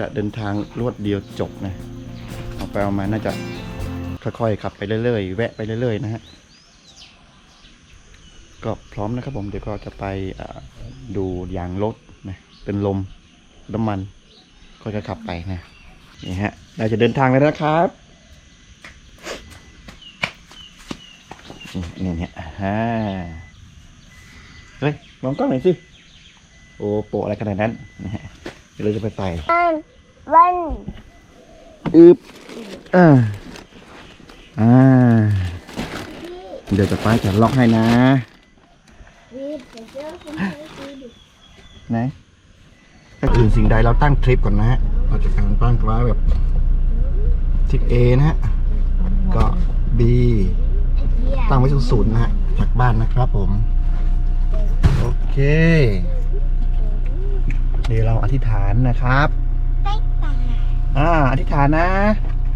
จะเดินทางรวดเดียวจบนะเอาไปเอามาน่าจะค่อยๆขับไปเรื่อยๆแวะไปเรื่อยๆนะฮะก็พร้อมนะครับผมเดี๋ยวก็จะไปดูยางรถนะเป็นลมน้ำมัน ก็จะขับไปนะนี่ฮะเราจะเดินทางแล้วนะครับนี่เนี่ยฮ่าเฮ้ยมองกล้องหน่อยสิโอ้โปะอะไรขนาดนั้นนะฮะ ดี๋ยวเราจะไปใส่วันวันอึบอ่าอ่า เดี๋ยวจะป้าจะล็อกให้นะวีดไปเจอคนเจอวีดไหนถ้าอื่นสิ่งใดเราตั้งทริปก่อนนะฮะเราจะการตั้งไว้แบบทริป A นะฮะ ก็ B ตั้งไว้ศูนย์ๆนะฮะจากบ้านนะครับผม โอเค เดี๋ยวเราอธิษฐานนะครับไปตาอ่าอธิษฐานนะ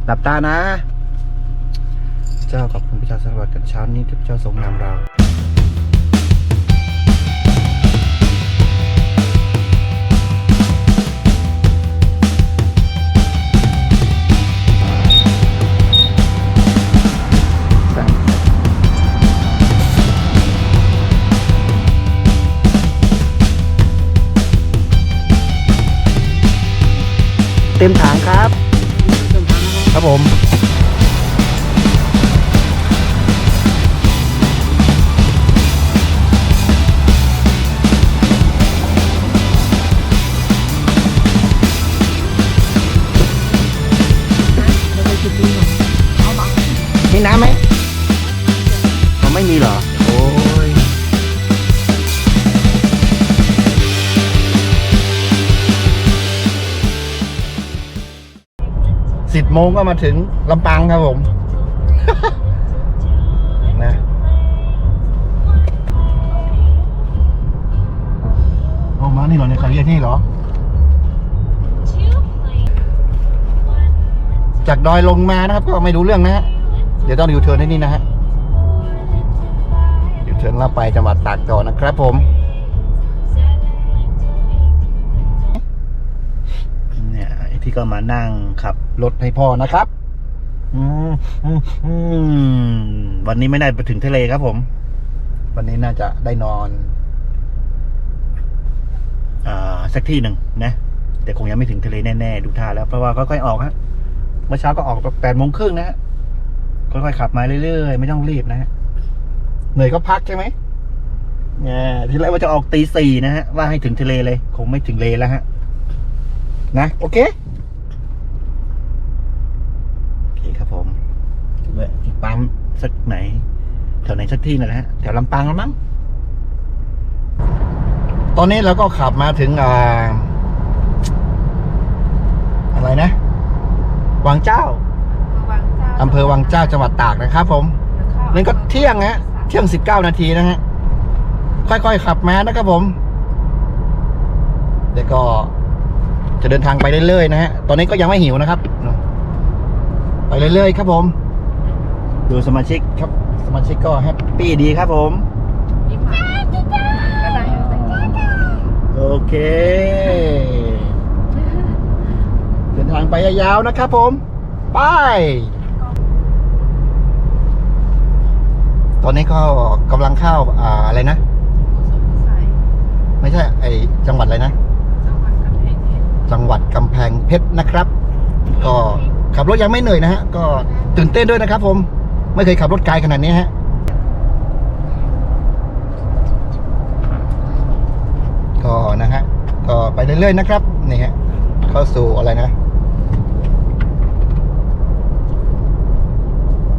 หลับตานะ เจ้าขอบคุณพระเจ้าสวัสดิ์กันเช้านี้ที่พระเจ้าทรงนำเรา ผมมี โมงก็มาถึงลำปางครับผม นะโอ้มานี่เหรอเนี่ยเขาเรียกนี่เหรอ จากดอยลงมานะครับ ก็ไม่รู้เรื่องนะฮะ เดี๋ยวต้องอยู่เทิร์นให้นี่นะฮะอยู่เทิร์นแล้วไปจังหวัดตากต่อนะครับผม ก็มานั่งขับรถให้พ่อนะครับวันนี้ไม่ได้ไปถึงทะเลครับผม วันนี้น่าจะได้นอนอ่าสักที่หนึ่งนะ แต่คงยังไม่ถึงทะเลแน่ๆ ดูท่าแล้ว เพราะว่าค่อยๆออกฮะ เมื่อเช้าก็ออกแปดโมงครึ่งนะฮะ ค่อยๆขับมาเรื่อยๆ ไม่ต้องรีบนะฮะ เหนื่อยก็พักใช่ไหมเนี่ยทีแรกว่าจะออกตีสี่นะฮะ ว่าให้ถึงทะเลเลย คงไม่ถึงเลแล้วฮะ นะ โอเค โอเคครับผมแวะที่ ปั๊มสักไหน แถวไหนสักที่นั่นแหละฮะแถวลำปางแล้วมั้งตอนนี้เราก็ขับมาถึงอ่าอะไรนะ วังเจ้าอำเภอวังเจ้าจังหวัดตากนะครับผมนั่นก็เที่ยงฮะเที่ยงสิบเก้านาทีนะฮะค่อยๆขับมานะครับผมเดี๋ยวก็จะเดินทางไปเรื่อยๆนะฮะ ตอนนี้ก็ยังไม่หิวนะครับ ไปเรื่อยๆครับผม ดูสมาชิกครับสมาชิกก็แฮปปี้ดีครับผม โอเค เดินทางไปยาวๆนะครับผม ไป ตอนนี้ก็กำลังเข้าอ่าอะไรนะ ไม่ใช่ไอจังหวัดอะไรนะ จังหวัดกำแพงเพชรนะครับ ก็ขับรถยังไม่เหนื่อยนะฮะ ก็ตื่นเต้นด้วยนะครับผม ไม่เคยขับรถไกลขนาดนี้ฮะก็นะฮะก็ไปเรื่อยๆนะครับนี่ฮะเข้าสู่อะไรนะ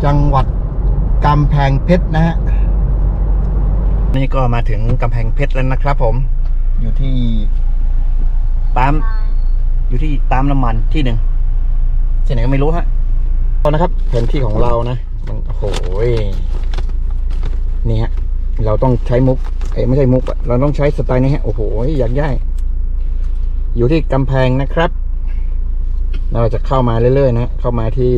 จังหวัดกำแพงเพชรนะฮะนี่ก็มาถึงกำแพงเพชรแล้วนะครับผม อยู่ที่ปั๊มอยู่ที่ตามน้ำมันที่หนึ่งที่ไหนก็ไม่รู้ฮะตอนนะครับแผนที่ของเรานะมัน โหยนี่ฮะ เราต้องใช้มุกเอ้ไม่ใช่มุกอะเราต้องใช้สไตล์นี้ฮะ โอ้โห อยากย่ายอยู่ที่กำแพงนะครับ เราจะเข้ามาเรื่อยๆ นะ เข้ามาที่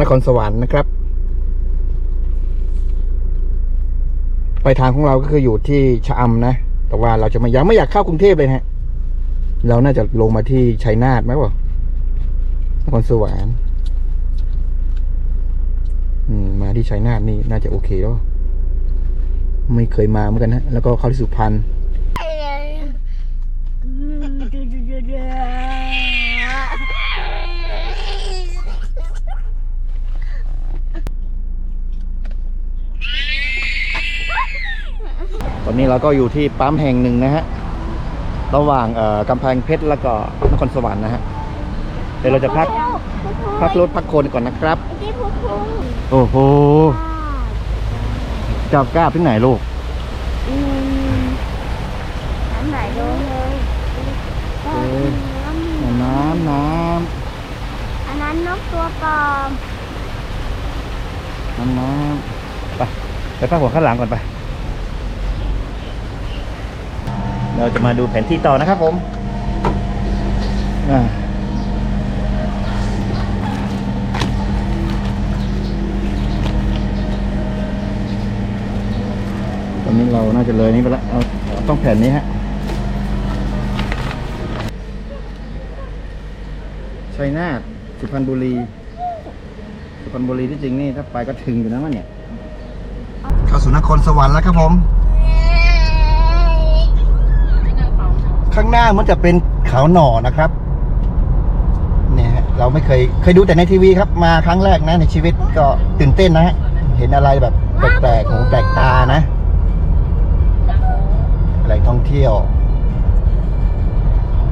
นครสวรรค์นะครับ ไปทางของเราก็คืออยู่ที่ชะอำนะ แต่ว่าเราจะไม่ยังไม่อยากเข้ากรุงเทพเลยนะฮะเราน่าจะลงมาที่ชัยนาทไหมวะนครสวรรค์ มาที่ชัยนาทนี่น่าจะโอเคแล้วไม่เคยมาเหมือนกันนะแล้วก็เข้าที่สุพรรณตอนนี้เราก็อยู่ที่ปั๊มแห่งหนึ่งนะฮะ ระหว่างกำแพงเพชรแล้วก็นครสวรรค์นะฮะ เดี๋ยวเราจะพักพักรถพักคนก่อนนะครับ โอ้โหเจ้ากล้าที่ไหนลูกอืมน้ำไหลลงเลยเออน้ำน้อันนั้นนกตัวปลอมำน้ำน้ำไปไปพักหัวข้างหลังก่อนไป เราจะมาดูแผนที่ต่อนะครับผมอ่า อนนี้เราน่าจะเลยนี้ไปแล้วเอาต้องแผ่นนี้ฮะชัยนาทสุพรรณบุรีสุพรรณบุรีที่จริงนี่ถ้าไปก็ถึงอยู่นะมันเนี่ยเข้าสู่นครสวรรค์แล้วครับผม ข้างหน้ามันจะเป็นเขาหน่อนะครับเนี่ยฮะเราไม่เคยเคยดูแต่ในทีวีครับมาครั้งแรกนะในชีวิตก็ตื่นเต้นนะฮะเห็นอะไรแบบแปลกๆหูแปลกตานะ อะไรท่องเที่ยว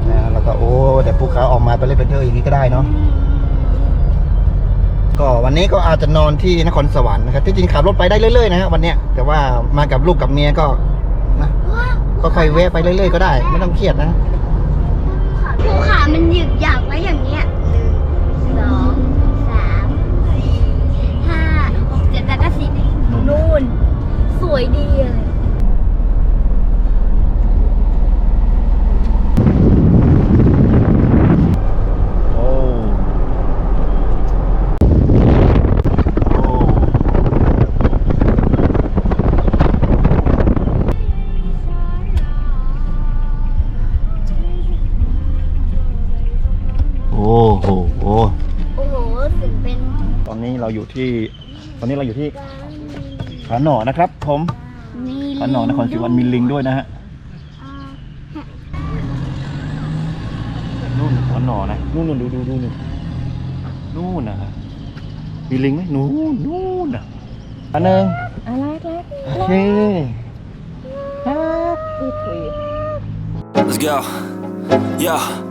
นะแล้วก็โอ้แต่ภูเขาออกมาไปเล่นไปเที่ยวอย่างนี้ก็ได้เนาะก็วันนี้ก็อาจจะนอนที่นครสวรรค์นะครับที่จริงขับรถไปได้เรื่อยๆนะฮะวันเนี้ยแต่ว่ามากับลูกกับเมียก็นะก็ค่อยแวะไปเรื่อยๆก็ได้ ไม่ต้องเครียดนะภูขามันหยึกหยักไว้อย่างเนี้ยหนึ่งสองสามสี่ห้าหกเจ็ดแปดเก้าสิบนู่น สวยดีเลย อนนี้เราอยู่ที่ ตอนนี้เราอยู่ที่ขาหน่อนะครับ ผมมีขาหน่อนครศรีวันมีลิงด้วยนะฮะนู่นขาหน่อนะนู่นนู่นดูดูดูนู่นนู่นนะฮะมีลิงไหมนู่นนู่นนะอันหนึ่งอะไรเล็กโอเค Let's go. Yo.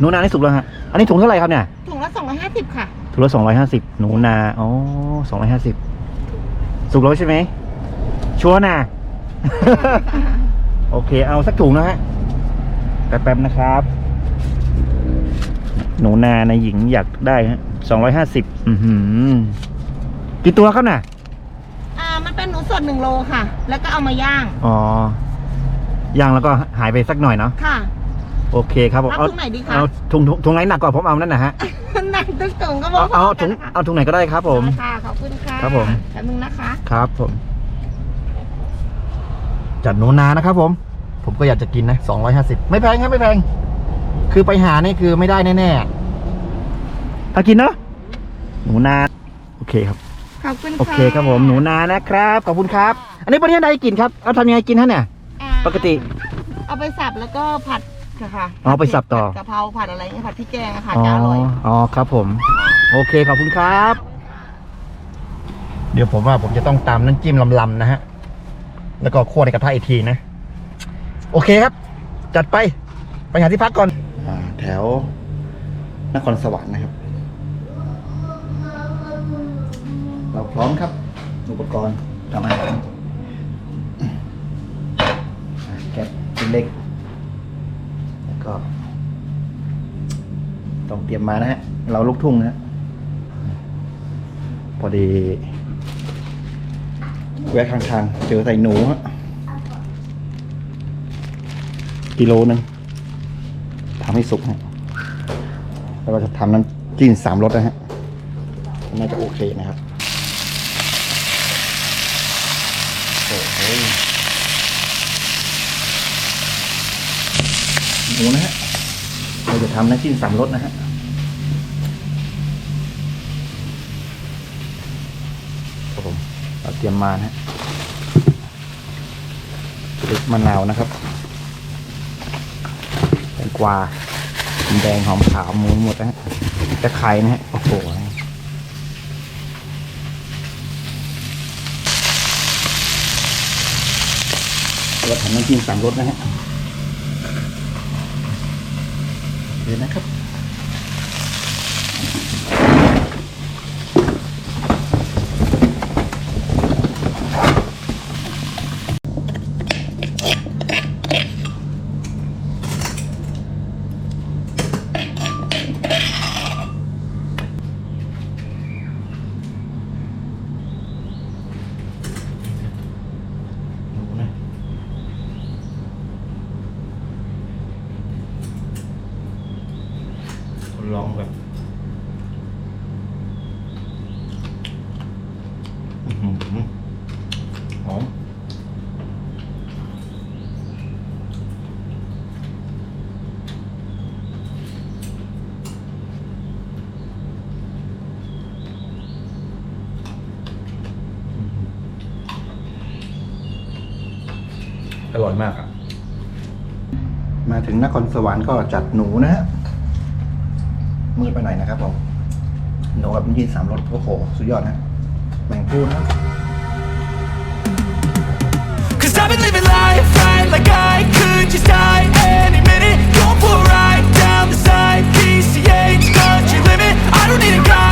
หนูนานี่สุกแล้วฮะ อันนี้ถุงเท่าไหร่ครับเนี่ย ถุงละ250ค่ะ ถุงละสองร้อยห้าสิบหนูนา อ๋อสองร้อยห้าสิบสุกแล้วใช่ไหม ชัวร์นะ โอเค เอาสักถุงนะฮะ แป๊บๆนะครับ หนูนาในหญิงอยากได้ฮะสองร้อยห้าสิบอือหือกี่ตัวครับน่ะ อ่า มันเป็นหนูสด1โลค่ะ แล้วก็เอามาย่าง อ๋อย่างแล้วก็หายไปสักหน่อยเนาะ ค่ะ โอเคครับผมรับเอาถุงไหนดีคะเอาถุงถุงถุงไหนหนักกว่าผมเอานั่นนะฮะหนักตึกถุงก็บอเอากเอาถุงเอาถุงไหนก็ได้ครับผมค่ะขอบคุณค่ะครับผม แป๊บนึงนะคะ ครับผม จัดหนูนานะครับผม ผมก็อยากจะกินนะสองร้อยห้าสิบไม่แพงครับไม่แพง คือไปหานี่คือไม่ได้แน่ๆเอากินเนาะหนูนาโอเคครับ ขอบคุณค่ะโอเคครับผมหนูนานะครับ ขอบคุณครับ อันนี้ประเทศใดกินครับ เอาทำยังไงกินฮะเนี่ย อ่าปกติ เอาไปสับแล้วก็ผัด ค่ะค่ะอ๋อไปสับต่อ ผัดกะเพราผัดอะไรเงี้ยผัดพริกแกงอะค่ะอ๋อจะอร่อย อ๋อครับผม โอเคขอบคุณครับ เดี๋ยวผมว่าผมจะต้องตามน้ำจิ้มลำๆนะฮะ แล้วก็คั่วในกระทะอีกทีนะ โอเคครับ จัดไป ไปหาที่พักก่อนอ่าแถวนครสวรรค์นะครับ เราพร้อมครับ อุปกรณ์ทำอาหารอ่าแก๊สเป็นเล็กแล้ว ก็ ต้องเตรียมมานะฮะ เราลูกทุ่งนะฮะพอดี แวะข้างทางเจอใส่หนูฮะกิโลนึงทำให้สุกฮะแล้วก็จะทำน้ำจิ้มสามรสนะฮะน่าจะโอเคนะครับโอ้โห มูนะฮะ เราจะทำน้ำจิ้มสามรสนะฮะครับผมเราเตรียมมานะฮะพริกมะนาวนะครับแตงกวาแดงหอมขาวหมูหมดนะฮะตะไคร้นะฮะ โอ้โหเราทำน้ำจิ้มสามรสนะฮะ เลยนะครับ ดูนะลองแบบอื้อ หอมอร่อยมากอะ มาถึงนครสวรรค์ก็จัดหนูนะฮะ มืดไปหน่อยนะครับผม หนูกับน้ำจิ้มสามรสโอ้โห สุดยอดนะ แต่งคู่นะ Cause I've been living life right like I could just die any minute. Going for a ride down the side PCH, country limit I don't need a guide